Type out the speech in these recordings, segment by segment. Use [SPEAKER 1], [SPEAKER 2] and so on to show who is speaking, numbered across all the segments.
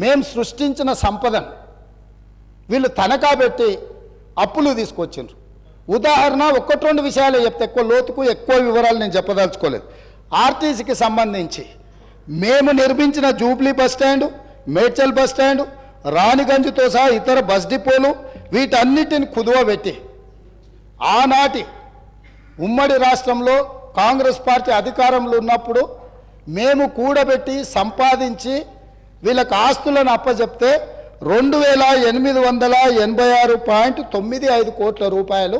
[SPEAKER 1] మేం సృష్టించిన సంపదను వీళ్ళు తనఖా పెట్టి అప్పులు తీసుకొచ్చిండ్రు. ఉదాహరణ ఒక్కటి రెండు విషయాలు చెప్తే ఎక్కువ లోతుకు ఎక్కువ వివరాలు నేను చెప్పదలుచుకోలేదు. ఆర్టీసీకి సంబంధించి మేము నిర్మించిన jubilee bus stand Medchal bus stand రాణిగంజ్తో సహా ఇతర బస్ డిపోలు వీటన్నిటిని కుదువ పెట్టి ఆనాటి ఉమ్మడి రాష్ట్రంలో కాంగ్రెస్ పార్టీ అధికారంలో ఉన్నప్పుడు మేము కూడబెట్టి సంపాదించి వీళ్ళకి ఆస్తులను అప్పజెప్తే రెండు వేల ఎనిమిది వందల ఎనభై ఆరు పాయింట్ తొమ్మిది ఐదు కోట్ల రూపాయలు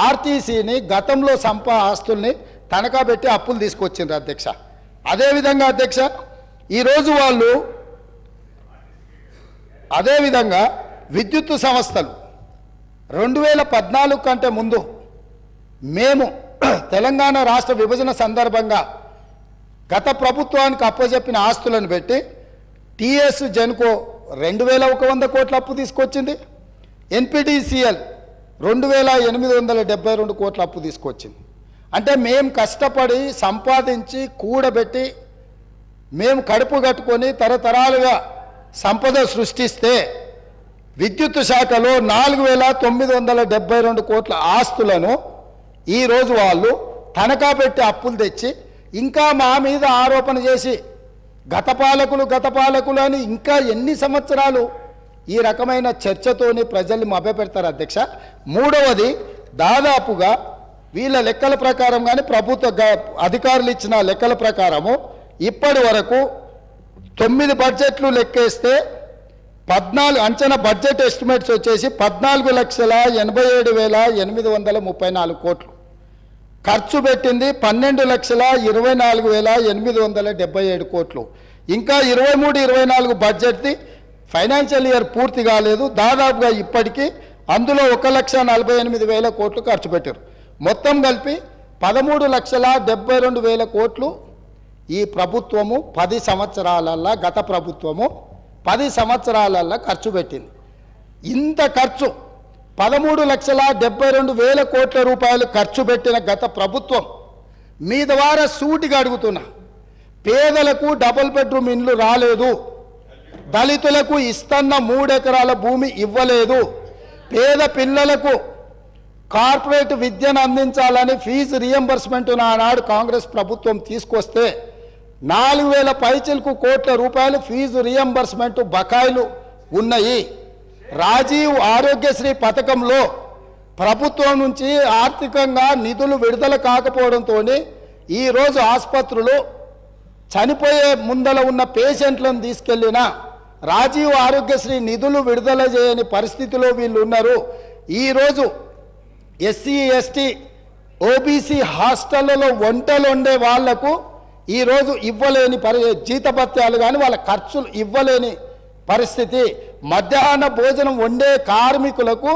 [SPEAKER 1] ఆర్టీసీని గతంలో సంపా ఆస్తుల్ని తనఖా పెట్టి అప్పులు తీసుకొచ్చిండ్రు అధ్యక్ష. అదేవిధంగా అధ్యక్ష ఈరోజు వాళ్ళు అదేవిధంగా విద్యుత్ సంస్థలు రెండు వేల పద్నాలుగు కంటే ముందు మేము తెలంగాణ రాష్ట్ర విభజన సందర్భంగా గత ప్రభుత్వానికి అప్పజెప్పిన ఆస్తులను పెట్టి టిఎస్ జెన్కో రెండు వేల ఒక వంద కోట్ల అప్పు తీసుకొచ్చింది. ఎన్పిడిసిఎల్ రెండు వేల ఎనిమిది వందల డెబ్బై రెండు కోట్ల అప్పు తీసుకొచ్చింది. అంటే మేము కష్టపడి సంపాదించి కూడబెట్టి మేము కడుపు కట్టుకొని తరతరాలుగా సంపద సృష్టిస్తే విద్యుత్ శాఖలో నాలుగు వేల తొమ్మిది వందల డెబ్బై రెండు కోట్ల ఆస్తులను ఈరోజు వాళ్ళు తనఖా పెట్టి అప్పులు తెచ్చి ఇంకా మా మీద ఆరోపణ చేసి గత పాలకులు గత పాలకులు అని ఇంకా ఎన్ని సంవత్సరాలు ఈ రకమైన చర్చతోని ప్రజల్ని మభ్యపెడతారు అధ్యక్ష? మూడవది దాదాపుగా వీళ్ళ లెక్కల ప్రకారం కానీ ప్రభుత్వ గ- అధికారులు ఇచ్చిన లెక్కల ప్రకారము ఇప్పటి వరకు తొమ్మిది బడ్జెట్లు లెక్కేస్తే పద్నాలుగు అంచనా బడ్జెట్ ఎస్టిమేట్స్ వచ్చేసి పద్నాలుగు లక్షల ఎనభై ఏడు వేల ఎనిమిది వందల ముప్పై నాలుగు కోట్లు. ఖర్చు పెట్టింది పన్నెండు లక్షల ఇరవై నాలుగు వేల ఎనిమిది వందల డెబ్బై ఏడు కోట్లు. ఇంకా ఇరవై మూడు ఇరవై నాలుగు బడ్జెట్ది ఫైనాన్షియల్ ఇయర్ పూర్తి కాలేదు. దాదాపుగా ఇప్పటికీ అందులో ఒక లక్ష నలభై ఎనిమిది వేల కోట్లు ఖర్చు పెట్టారు. మొత్తం కలిపి పదమూడు లక్షల డెబ్బై రెండు వేల కోట్లు ఈ ప్రభుత్వము పది సంవత్సరాలల్లా గత ప్రభుత్వము పది సంవత్సరాలల్లా ఖర్చు పెట్టింది. ఇంత ఖర్చు పదమూడు లక్షల డెబ్బై రెండు వేల కోట్ల రూపాయలు ఖర్చు పెట్టిన గత ప్రభుత్వం మీ ద్వారా సూటిగా అడుగుతున్నా. పేదలకు డబుల్ బెడ్రూమ్ ఇండ్లు రాలేదు. దళితులకు ఇస్తన్న మూడెకరాల భూమి ఇవ్వలేదు. పేద పిల్లలకు కార్పొరేట్ విద్యను అందించాలని ఫీజు రియంబర్స్మెంట్ ఆనాడు కాంగ్రెస్ ప్రభుత్వం తీసుకొస్తే నాలుగు వేల పైచిలకు కోట్ల రూపాయలు ఫీజు రియంబర్స్మెంట్ బకాయిలు ఉన్నాయి. రాజీవ్ ఆరోగ్యశ్రీ పథకంలో ప్రభుత్వం నుంచి ఆర్థికంగా నిధులు విడుదల కాకపోవడంతో ఈరోజు ఆసుపత్రులు చనిపోయే ముందల ఉన్న పేషెంట్లను తీసుకెళ్ళిన రాజీవ్ ఆరోగ్యశ్రీ నిధులు విడుదల చేయని పరిస్థితిలో వీళ్ళు ఉన్నారు. ఈరోజు ఎస్సీ ఎస్టీ ఓబీసీ హాస్టళ్ళలో వంటలు వండే వాళ్ళకు ఈరోజు ఇవ్వలేని పరి జీతభత్యాలు కానీ వాళ్ళ ఖర్చులు ఇవ్వలేని పరిస్థితి. మధ్యాహ్న భోజనం వండే కార్మికులకు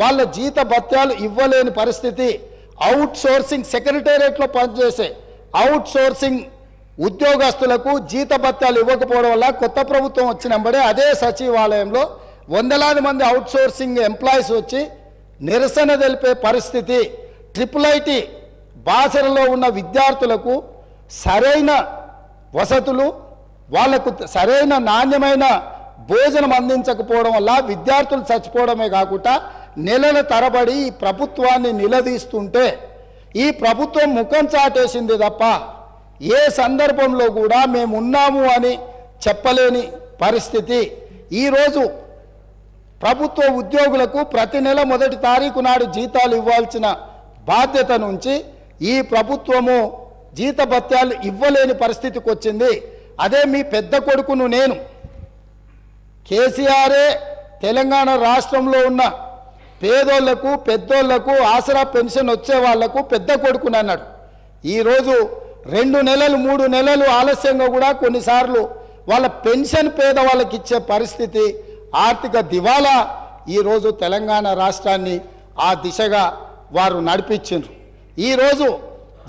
[SPEAKER 1] వాళ్ళ జీత భత్యాలు ఇవ్వలేని పరిస్థితి. అవుట్ సోర్సింగ్ సెక్రటేరియట్లో పనిచేసే అవుట్ సోర్సింగ్ ఉద్యోగస్తులకు జీత భత్యాలు ఇవ్వకపోవడం వల్ల కొత్త ప్రభుత్వం వచ్చినప్పుడే అదే సచివాలయంలో వందలాది మంది అవుట్ సోర్సింగ్ ఎంప్లాయీస్ వచ్చి నిరసన తెలిపే పరిస్థితి. ట్రిపుల్ ఐటీ బాసరలో ఉన్న విద్యార్థులకు సరైన వసతులు వాళ్ళకు సరైన నాణ్యమైన భోజనం అందించకపోవడం వల్ల విద్యార్థులు చచ్చిపోవడమే కాకుండా నెలల తరబడి ఈ ప్రభుత్వాన్ని నిలదీస్తుంటే ఈ ప్రభుత్వం ముఖం చాటేసింది తప్ప ఏ సందర్భంలో కూడా మేము ఉన్నాము అని చెప్పలేని పరిస్థితి. ఈరోజు ప్రభుత్వ ఉద్యోగులకు ప్రతి నెల మొదటి తారీఖు నాడు జీతాలు ఇవ్వాల్సిన బాధ్యత నుంచి ఈ ప్రభుత్వము జీతభత్యాలు ఇవ్వలేని పరిస్థితికి వచ్చింది అదే మీ పెద్ద కొడుకును నేను కేసీఆరే తెలంగాణ రాష్ట్రంలో ఉన్న పేదోళ్ళకు పెద్దోళ్ళకు ఆసరా పెన్షన్ వచ్చే వాళ్ళకు పెద్ద కొడుకుని అన్నాడు. ఈరోజు రెండు నెలలు మూడు నెలలు ఆలస్యంగా కూడా కొన్నిసార్లు వాళ్ళ పెన్షన్ పేదవాళ్ళకి ఇచ్చే పరిస్థితి ఆర్థిక దివాలా ఈరోజు తెలంగాణ రాష్ట్రాన్ని ఆ దిశగా వారు నడిపించిండ్రు. ఈరోజు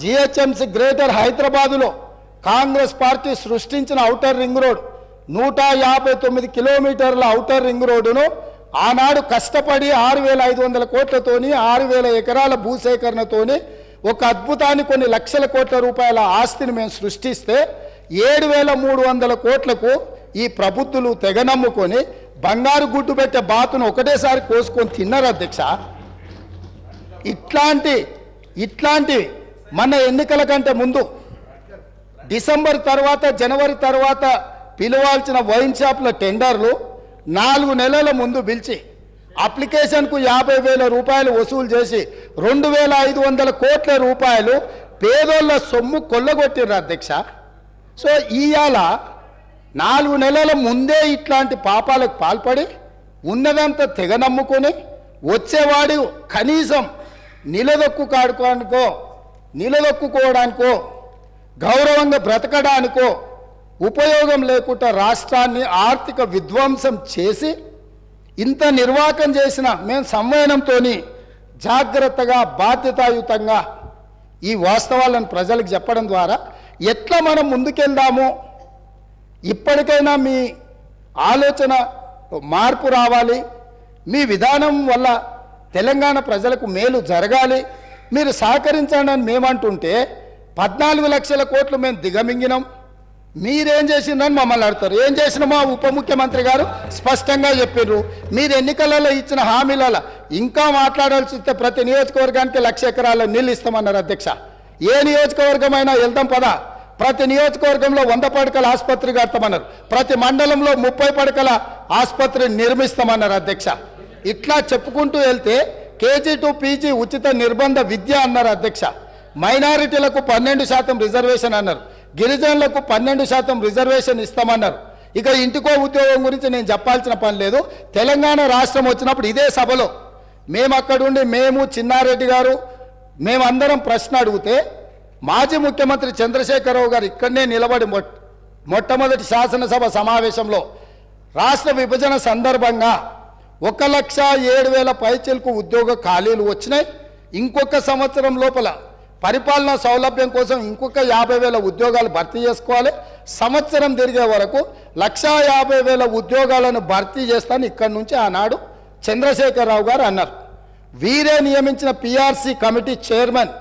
[SPEAKER 1] జిహెచ్ఎంసి గ్రేటర్ హైదరాబాదులో కాంగ్రెస్ పార్టీ సృష్టించిన ఔటర్ రింగ్ రోడ్ నూట యాభై తొమ్మిది కిలోమీటర్ల ఔటర్ రింగ్ రోడ్డును ఆనాడు కష్టపడి ఆరు వేల ఐదు వందల కోట్లతోని ఆరు వేల ఎకరాల భూసేకరణతోని ఒక అద్భుతాన్ని కొన్ని లక్షల కోట్ల రూపాయల ఆస్తిని మేము సృష్టిస్తే ఏడు వేల మూడు వందల కోట్లకు ఈ ప్రబుద్ధులు తెగ నమ్ముకొని బంగారు గుడ్డు పెట్టే బాతును ఒకటేసారి కోసుకొని తిన్నారు అధ్యక్ష. ఇట్లాంటి ఇట్లాంటి మన ఎన్నికల కంటే ముందు డిసెంబర్ తర్వాత జనవరి తర్వాత పిలవాల్సిన వైన్ షాప్ల టెండర్లు నాలుగు నెలల ముందు పిలిచి అప్లికేషన్కు యాభై వేల రూపాయలు వసూలు చేసి రెండు వేల ఐదు వందల కోట్ల రూపాయలు పేదోళ్ళ సొమ్ము కొల్లగొట్టిర్రు అధ్యక్ష. సో ఇవాళ నాలుగు నెలల ముందే ఇట్లాంటి పాపాలకు పాల్పడి ఉన్నదంతా తెగ నమ్ముకొని వచ్చేవాడు కనీసం నిలదొక్కు కాడుకోడానికో నిలదొక్కుకోవడానికో గౌరవంగా బ్రతకడానికో ఉపయోగం లేకుండా రాష్ట్రాన్ని ఆర్థిక విధ్వంసం చేసి ఇంత నిర్వాకం చేసిన మేము సంవయనంతో జాగ్రత్తగా బాధ్యతాయుతంగా ఈ వాస్తవాలను ప్రజలకు చెప్పడం ద్వారా ఎట్లా మనం ముందుకెళ్దాము? ఇప్పటికైనా మీ ఆలోచన మార్పు రావాలి. మీ విధానం వల్ల తెలంగాణ ప్రజలకు మేలు జరగాలి. మీరు సహకరించండి అని మేమంటుంటే పద్నాలుగు లక్షల కోట్లు మేము దిగమింగినాం. మీరేం చేసిందని మమ్మల్ని అడుగుతారు. ఏం చేసిన మా ఉప ముఖ్యమంత్రి గారు? స్పష్టంగా చెప్పారు మీరు ఎన్నికలలో ఇచ్చిన హామీలలో ఇంకా మాట్లాడాల్సి వస్తే ప్రతి నియోజకవర్గానికి లక్ష ఎకరాల నీళ్ళు ఇస్తామన్నారు అధ్యక్ష. ఏ నియోజకవర్గమైనా వెళ్దాం పదా. ప్రతి నియోజకవర్గంలో వంద పడకల ఆసుపత్రి కడతామన్నారు. ప్రతి మండలంలో ముప్పై పడకల ఆసుపత్రి నిర్మిస్తామన్నారు అధ్యక్ష. ఇట్లా చెప్పుకుంటూ వెళ్తే కేజీ టు పీజీ ఉచిత నిర్బంధ విద్య అన్నారు అధ్యక్ష. మైనారిటీలకు పన్నెండు శాతం రిజర్వేషన్ అన్నారు. గిరిజనులకు పన్నెండు శాతం రిజర్వేషన్ ఇస్తామన్నారు. ఇక ఇంటికో ఉద్యోగం గురించి నేను చెప్పాల్సిన పని లేదు. తెలంగాణ రాష్ట్రం వచ్చినప్పుడు ఇదే సభలో మేము అక్కడుండి మేము చిన్నారెడ్డి గారు మేమందరం ప్రశ్న అడిగితే మాజీ ముఖ్యమంత్రి చంద్రశేఖరరావు గారు ఇక్కడనే నిలబడి మొట్టమొదటి శాసనసభ సమావేశంలో రాష్ట్ర విభజన సందర్భంగా ఒక లక్ష ఏడు వేల పైచలకు ఉద్యోగ ఖాళీలు వచ్చినాయి. ఇంకొక సంవత్సరం లోపల పరిపాలనా సౌలభ్యం కోసం ఇంకొక యాభై వేల ఉద్యోగాలు భర్తీ చేసుకోవాలి. సంవత్సరం తిరిగే వరకు లక్షా యాభై వేల ఉద్యోగాలను భర్తీ చేస్తాను ఇక్కడి నుంచి ఆనాడు చంద్రశేఖరరావు గారు అన్నారు. వీరే నియమించిన PRC committee chairman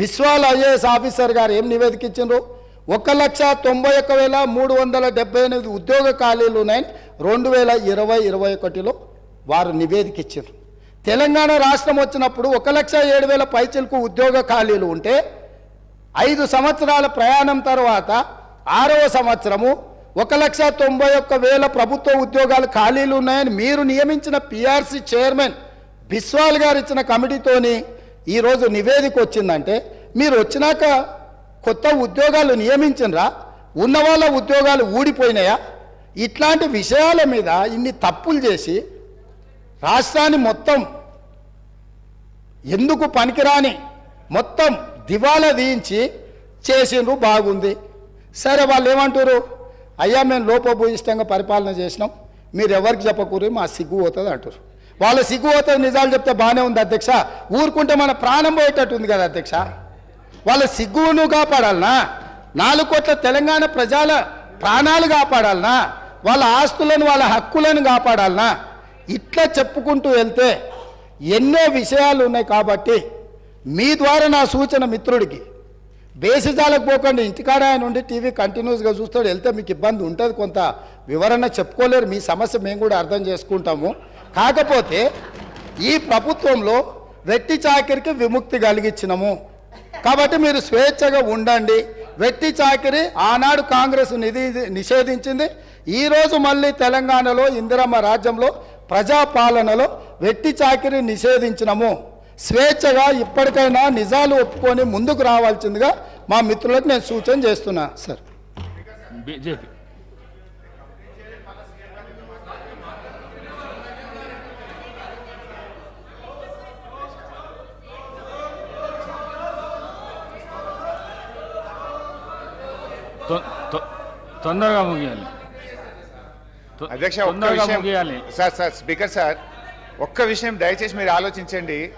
[SPEAKER 1] Biswal IAS officer గారు ఏం నివేదిక ఇచ్చిండ్రు ఒక లక్ష తొంభై ఒక్క వేల మూడు వందల డెబ్బై ఎనిమిది ఉద్యోగ ఖాళీలు ఉన్నాయని రెండు వేల ఇరవై ఇరవై ఒకటిలో వారు నివేదిక ఇచ్చారు తెలంగాణ రాష్ట్రం వచ్చినప్పుడు ఒక లక్ష ఏడు వేల పైచలకు ఉద్యోగ ఖాళీలు ఉంటే ఐదు సంవత్సరాల ప్రయాణం తర్వాత ఆరవ సంవత్సరము ఒక లక్ష తొంభై ఒక్క వేల ప్రభుత్వ ఉద్యోగాలు ఖాళీలు ఉన్నాయని మీరు నియమించిన పిఆర్సీ చైర్మన్ బిస్వాల్ గారు ఇచ్చిన కమిటీతోని ఈరోజు నివేదిక వచ్చిందంటే మీరు వచ్చినాక కొత్త ఉద్యోగాలు నియమించినరా? ఉన్న వాళ్ళ ఉద్యోగాలు ఊడిపోయినాయా? ఇట్లాంటి విషయాల మీద ఇన్ని తప్పులు చేసి రాష్ట్రాన్ని మొత్తం. ఎందుకు పనికిరాని? మొత్తం దివాలా తీయించి చేసిండ్రు బాగుంది. సరే వాళ్ళు ఏమంటారు అయ్యా మేము లోపభూయిష్టంగా పరిపాలన చేసినాం. మీరు ఎవరికి చెప్పకూరు? మా సిగ్గు పోతుంది అంటారు వాళ్ళ సిగ్గు పోతుంది నిజాలు చెప్తే బాగానే ఉంది అధ్యక్ష. ఊరుకుంటే మన ప్రాణం పోయేటట్టు ఉంది కదా అధ్యక్ష. వాళ్ళ సిగ్గును కాపాడాలనా? నాలుగు కోట్ల తెలంగాణ ప్రజల ప్రాణాలు కాపాడాలనా? వాళ్ళ ఆస్తులను వాళ్ళ హక్కులను కాపాడాలనా? ఇట్లా చెప్పుకుంటూ వెళ్తే ఎన్నో విషయాలు ఉన్నాయి కాబట్టి మీ ద్వారా నా సూచన మిత్రుడికి. బేసిజాలకు పోకండి. ఇంటికాడ ఆయన ఉండి టీవీ కంటిన్యూస్గా చూస్తాడు. వెళ్తే మీకు ఇబ్బంది ఉంటుంది. కొంత వివరణ చెప్పుకోలేరు. మీ సమస్య మేము కూడా అర్థం చేసుకుంటాము. కాకపోతే ఈ ప్రభుత్వంలో వెట్టి చాకిరికి విముక్తి కలిగించినము. కాబట్టి మీరు స్వేచ్ఛగా ఉండండి. వెట్టి చాకిరి ఆనాడు కాంగ్రెస్ నిధి నిషేధించింది. ఈరోజు మళ్ళీ తెలంగాణలో ఇందిరమ్మ రాజ్యంలో ప్రజాపాలనలో వెట్టి చాకిరి నిషేధించినము. స్వేచ్ఛగా ఇప్పటికైనా నిజాలు ఒప్పుకొని ముందుకు రావాల్సిందిగా మా మిత్రులకు నేను సూచన చేస్తున్నా సార్.
[SPEAKER 2] బీజేపీ. తొందరగా ముగియాలి
[SPEAKER 3] అధ్యక్ష ఒక్క విషయం సార్ సార్ స్పీకర్ సార్ ఒక్క విషయం దయచేసి మీరు ఆలోచించండి.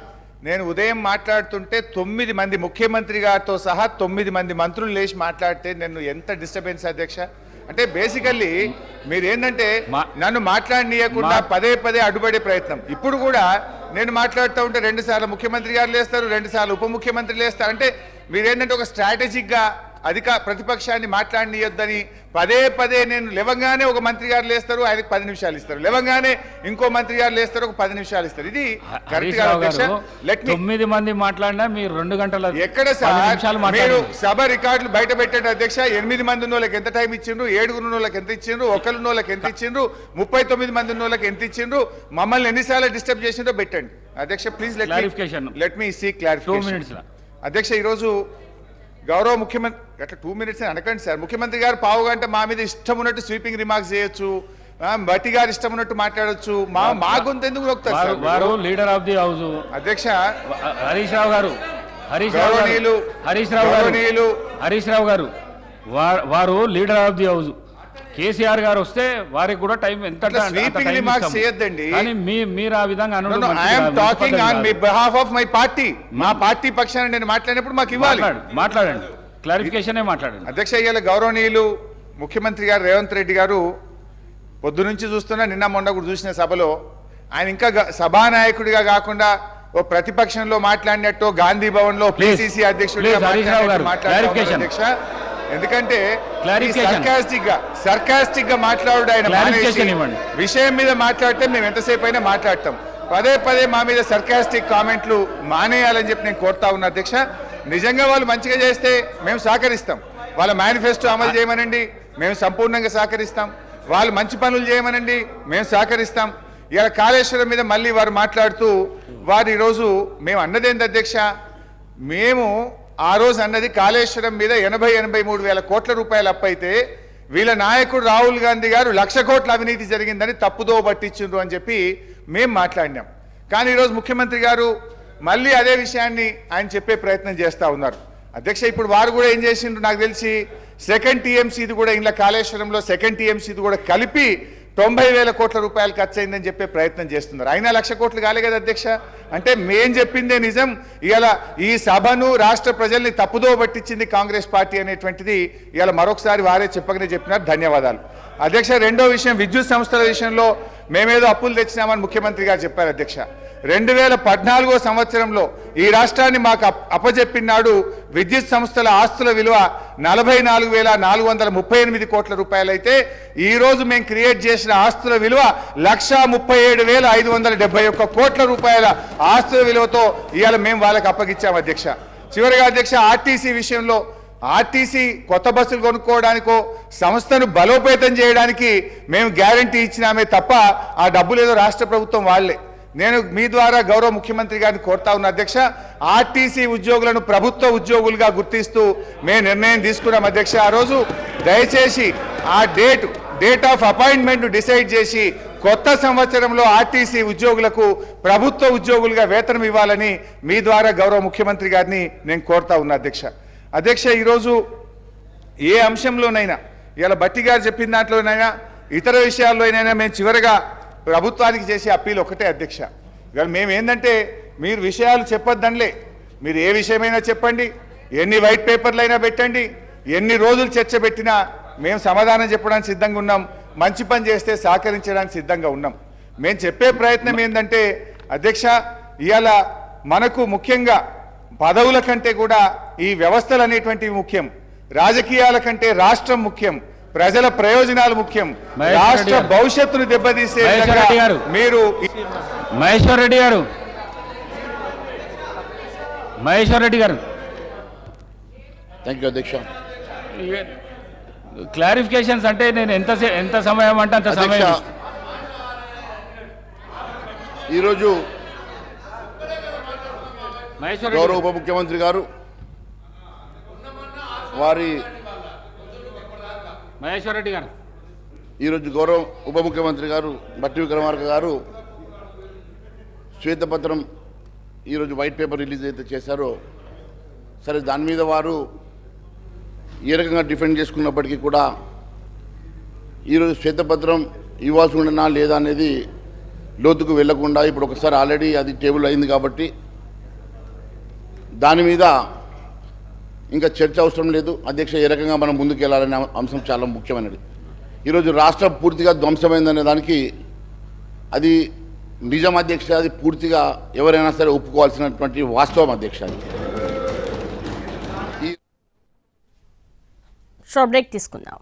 [SPEAKER 3] నేను ఉదయం మాట్లాడుతుంటే తొమ్మిది మంది ముఖ్యమంత్రి గారితో సహా తొమ్మిది మంది మంత్రులు లేచి మాట్లాడితే నేను ఎంత డిస్టర్బెన్స్ అధ్యక్ష? అంటే బేసికల్లీ మీరు ఏంటంటే
[SPEAKER 2] మా-
[SPEAKER 3] నన్ను మాట్లాడనీయకుండా పదే పదే అడ్డుపడే ప్రయత్నం. ఇప్పుడు కూడా నేను మాట్లాడుతూ ఉంటే రెండు సార్లు ముఖ్యమంత్రి గారు లేస్తారు రెండు సార్లు ఉప ముఖ్యమంత్రి లేస్తారు. అంటే మీరు ఏంటంటే ఒక స్ట్రాటజిక్గా అధిక ప్రతిపక్షాన్ని మాట్లాడనీయొద్దని పదే పదే నేను లేవంగానే ఒక మంత్రి గారు లేస్తారు ఆయనకు పది నిమిషాలు ఇస్తారు. లేవంగానే ఇంకో మంత్రి గారు లేస్తారు ఒక పది నిమిషాలు ఇస్తారు. ఇది కరెక్ట్
[SPEAKER 2] తొమ్మిది మంది మాట్లాడినా మీరు రెండు గంటల
[SPEAKER 3] ఎక్కడ సార్? మీరు సభ రికార్డులు బయట పెట్టండి అధ్యక్ష. ఎనిమిది మంది ఉన్న వాళ్ళకి ఎంత టైం ఇచ్చిండ్రు? ఏడుగురు వాళ్ళకి ఎంత ఇచ్చిండ్రు? ఒకరు వాళ్ళకి ఎంత ఇచ్చిండ్రు? ముప్పై తొమ్మిది మంది ఉన్న వాళ్ళకి ఎంత ఇచ్చిండ్రు? మమ్మల్ని ఎన్నిసార్లు డిస్టర్బ్ చేసిండ్రో పెట్టండి. అధ్యక్ష please let me see clarification అధ్యక్ష ఈరోజు గౌరవ ముఖ్యమంత్రి అట్లా టూ మినిట్స్ అనకండి సార్. ముఖ్యమంత్రి గారు పావు గంట మా మీద ఇష్టం ఉన్నట్టు స్వీపింగ్ రిమార్క్స్ చేయొచ్చు. ఆ, బట్టి గారు ఇష్టం ఉన్నట్టు మాట్లాడొచ్చు. మా మా గొంతు ఎందుకు నొక్కుతారు
[SPEAKER 2] వారు లీడర్ ఆఫ్ ది హౌస్.
[SPEAKER 3] అధ్యక్ష
[SPEAKER 2] హరీష్ రావు గారు హరీష్ రావు హరీష్ రావు గారు హరీష్ రావు గారు వారు leader of the house. KCR గారు వస్తే వారికి కూడా టైం ఎంత. కానీ మీ మీరు ఆ విధంగా
[SPEAKER 3] talking on me. Behalf of my party మా పార్టీ పక్షాన నేను మాట్లాడినప్పుడు మాకు ఇవ్వాలి.
[SPEAKER 2] మాట్లాడు మాట్లాడండి. క్లారిఫికేషన్ మాట్లాడండి.
[SPEAKER 3] అధ్యక్ష ఇవాళ గౌరవనీయులు ముఖ్యమంత్రి గారు రేవంత్ రెడ్డి గారు పొద్దు నుంచి చూస్తున్నా నిన్న మొన్న కూడా చూసిన సభలో ఆయన ఇంకా సభానాయకుడిగా కాకుండా ఓ ప్రతిపక్షంలో మాట్లాడినట్టు గాంధీ
[SPEAKER 2] భవన్లో
[SPEAKER 3] పిసిసి అధ్యక్షుడిగా మాట్లాడినట్టు
[SPEAKER 2] clarification.
[SPEAKER 3] అధ్యక్ష. ఎందుకంటే. సర్కాస్టిక్గా సర్కాస్టిక్గా మాట్లాడు ఆయన. విషయం మీద మాట్లాడితే మేము ఎంతసేపు అయినా మాట్లాడతాం. పదే పదే మా మీద సర్కాస్టిక్ కామెంట్లు మానేయాలని చెప్పి నేను కోరుతా ఉన్నా అధ్యక్ష. నిజంగా వాళ్ళు మంచిగా చేస్తే మేము సహకరిస్తాం. వాళ్ళ మేనిఫెస్టో అమలు చేయమనండి మేము సంపూర్ణంగా సహకరిస్తాం. వాళ్ళు మంచి పనులు చేయమనండి మేము సహకరిస్తాం. ఇలా కాళేశ్వరం మీద మళ్ళీ వారు మాట్లాడుతూ వారు ఈరోజు మేము అన్నదేంది అధ్యక్ష? మేము ఆ రోజు అన్నది కాళేశ్వరం మీద ఎనభై ఎనభై మూడు వేల కోట్ల రూపాయలు అప్పైతే వీళ్ళ నాయకుడు రాహుల్ గాంధీ గారు లక్ష కోట్ల అవినీతి జరిగిందని తప్పుదో పట్టించిండ్రు అని చెప్పి మేము మాట్లాడినాం. కానీ ఈరోజు ముఖ్యమంత్రి గారు మళ్ళీ అదే విషయాన్ని ఆయన చెప్పే ప్రయత్నం చేస్తూ ఉన్నారు. అధ్యక్ష ఇప్పుడు వారు కూడా ఏం చేసిండ్రు నాకు తెలిసి సెకండ్ టీఎంసీది కూడా ఇంట్లో కాళేశ్వరంలో సెకండ్ టీఎంసీది కూడా కలిపి తొంభై వేల కోట్ల రూపాయలు ఖర్చు అయిందని చెప్పే ప్రయత్నం చేస్తున్నారు. అయినా లక్ష కోట్లు కాలే కదా అధ్యక్ష? అంటే మేం చెప్పిందే నిజం. ఇవాళ ఈ సభను రాష్ట్ర ప్రజల్ని తప్పుదో పట్టించింది కాంగ్రెస్ పార్టీ అనేటువంటిది ఇవాళ మరొకసారి వారే చెప్పకనే చెప్పినారు. ధన్యవాదాలు. అధ్యక్ష రెండో విషయం విద్యుత్ సంస్థల విషయంలో మేమేదో అప్పులు తెచ్చినామని ముఖ్యమంత్రి గారు చెప్పారు అధ్యక్ష. రెండు వేల పద్నాలుగో సంవత్సరంలో ఈ రాష్ట్రాన్ని మాకు అప్పజెప్పినాడు విద్యుత్ సంస్థల ఆస్తుల విలువ నలభై నాలుగు వేల నాలుగు వందల ముప్పై ఎనిమిది కోట్ల రూపాయలైతే ఈరోజు మేము క్రియేట్ చేసిన ఆస్తుల విలువ లక్షా ముప్పై ఏడు వేల ఐదు వందల డెబ్బై ఒక్క కోట్ల రూపాయల ఆస్తుల విలువతో ఇవాళ మేము వాళ్ళకి అప్పగించాం అధ్యక్ష. చివరిగా అధ్యక్ష ఆర్టీసీ విషయంలో ఆర్టీసీ కొత్త బస్సులు కొనుక్కోవడానికో సంస్థను బలోపేతం చేయడానికి మేము గ్యారంటీ ఇచ్చినామే తప్ప ఆ డబ్బులు ఏదో రాష్ట్ర ప్రభుత్వం వాళ్ళే. నేను మీ ద్వారా గౌరవ ముఖ్యమంత్రి గారిని కోరుతా ఉన్న అధ్యక్ష ఆర్టీసీ ఉద్యోగులను ప్రభుత్వ ఉద్యోగులుగా గుర్తిస్తూ మేము నిర్ణయం తీసుకున్నాం అధ్యక్ష. ఆ రోజు దయచేసి ఆ date date of appointment decide చేసి కొత్త సంవత్సరంలో ఆర్టీసీ ఉద్యోగులకు ప్రభుత్వ ఉద్యోగులుగా వేతనం ఇవ్వాలని మీ ద్వారా గౌరవ ముఖ్యమంత్రి గారిని నేను కోరుతా ఉన్నా అధ్యక్ష. అధ్యక్ష ఈరోజు ఏ అంశంలోనైనా ఇలా బట్టి గారు చెప్పిన దాంట్లోనైనా ఇతర విషయాల్లోనైనా మేము చివరగా ప్రభుత్వానికి చేసే అప్పీల్ ఒకటే అధ్యక్ష. ఇవాళ మేము ఏంటంటే మీరు విషయాలు చెప్పొద్దనిలే మీరు ఏ విషయమైనా చెప్పండి ఎన్ని వైట్ పేపర్లు అయినా పెట్టండి ఎన్ని రోజులు చర్చ పెట్టినా మేము సమాధానం చెప్పడానికి సిద్ధంగా ఉన్నాం మంచి పని చేస్తే సహకరించడానికి సిద్ధంగా ఉన్నాం. మేము చెప్పే ప్రయత్నం ఏంటంటే అధ్యక్ష ఇవాళ మనకు ముఖ్యంగా పదవుల కంటే కూడా ఈ వ్యవస్థలు అనేటువంటివి ముఖ్యం రాజకీయాల కంటే రాష్ట్రం ముఖ్యం ప్రజల ప్రయోజనాలు ముఖ్యం రాష్ట్ర. భవిష్యత్తును దెబ్బతీసే. మీరు
[SPEAKER 2] మహేశ్వర్ రెడ్డి గారు మహేశ్వర్ రెడ్డి గారు
[SPEAKER 4] థ్యాంక్ యూ అధ్యక్ష
[SPEAKER 2] క్లారిఫికేషన్స్ అంటే నేను ఎంత ఎంత సమయం అంటే అంత సమయం.
[SPEAKER 4] ఈరోజు గౌరవ
[SPEAKER 2] గారు.
[SPEAKER 4] ఉప ముఖ్యమంత్రి గారు వారి
[SPEAKER 2] మహేశ్వర్ రెడ్డి గారు.
[SPEAKER 4] ఈరోజు గౌరవ ఉప ముఖ్యమంత్రి గారు బట్టి విక్రమార్క గారు శ్వేతపత్రం ఈరోజు వైట్ పేపర్ రిలీజ్ అయితే చేశారో సరే దాని మీద వారు ఏ రకంగా డిఫెండ్ చేసుకున్నప్పటికీ కూడా ఈరోజు శ్వేతపత్రం ఇవ్వాల్సి ఉండనా లేదా అనేది లోతుకు వెళ్ళకుండా ఇప్పుడు ఒకసారి ఆల్రెడీ అది టేబుల్ అయింది కాబట్టి దాని మీద ఇంకా చర్చ అవసరం లేదు. అధ్యక్ష ఏ రకంగా మనం ముందుకు వెళ్ళాలనే అంశం చాలా ముఖ్యమైనది. ఈరోజు రాష్ట్రం పూర్తిగా ధ్వంసమైందనే దానికి అది నిజం అధ్యక్ష అది పూర్తిగా ఎవరైనా సరే ఒప్పుకోవాల్సినటువంటి వాస్తవం అధ్యక్ష అది. ఈ
[SPEAKER 5] బ్రేక్ తీసుకుందాం.